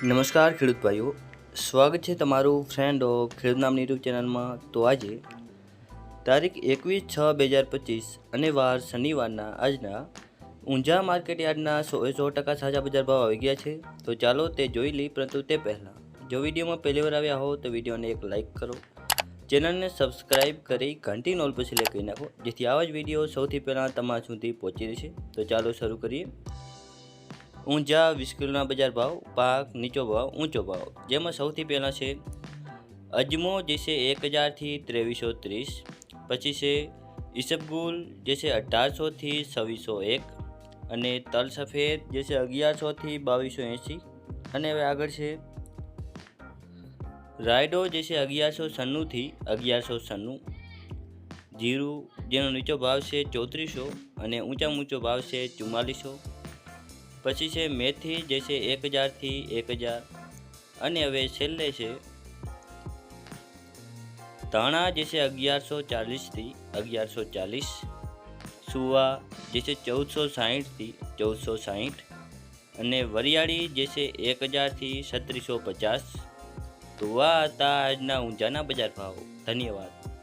નમસ્કાર ખેડૂત ભાઈઓ, સ્વાગત છે તમારું ફ્રેન્ડ ઓફ ખેડૂત નામની યુટ્યુબ ચેનલમાં. તો આજે તારીખ એકવીસ છ બે હજાર પચીસ અને વાર શનિવારના આજના ઊંઝા માર્કેટ યાર્ડના સો સો ટકા સાજા બજાર ભાવ આવી ગયા છે. તો ચાલો તે જોઈ લઈ પરંતુ તે પહેલાં, જો વિડીયોમાં પહેલી વાર આવ્યા હો તો વિડીયોને એક લાઇક કરો. ચેનલને સબસ્ક્રાઇબ કરી ઘંટી નોલ પર સિલેક્ટ કરી નાખો, જેથી આવા જ વીડિયો સૌથી પહેલાં તમારા સુધી પહોંચી રહેશે તો ચાલો શરૂ કરીએ. ઊંઝા વિસ્કુલના બજાર ભાવ, પાક નીચો ભાવ, ઊંચો ભાવ. જેમાં સૌથી પહેલાં છે અજમો, જે છે એક હજારથી ત્રેવીસો ત્રીસ. પછી છે ઈસબગુલ, જે છે અઢારસોથી છવ્વીસો એક. અને તલ સફેદ જે છે અગિયારસોથી બાવીસો એંસી અને હવે આગળ છે રાયડો, જે છે અગિયારસો છન્નુંથી અગિયારસો છન્નું. જીરું, જેનો નીચો ભાવ છે ચોત્રીસો અને ઊંચામાં ઊંચો ભાવ છે ચુમ્માલીસો. પછી છે મેથી, જે છે એક હજારથી એક હજાર. અને હવે છેલ્લે છે ધાણા, જે છે અગિયારસો ચાલીસથી અગિયારસો ચાલીસ. સુવા, જે છે ચૌદસો સાહીઠથી ચૌદસો સાહીઠ. અને વરિયાળી, જે છે એક હજારથી સત્રીસો પચાસ. તો આ હતા આજના ઊંઝાના બજાર ભાવ. ધન્યવાદ.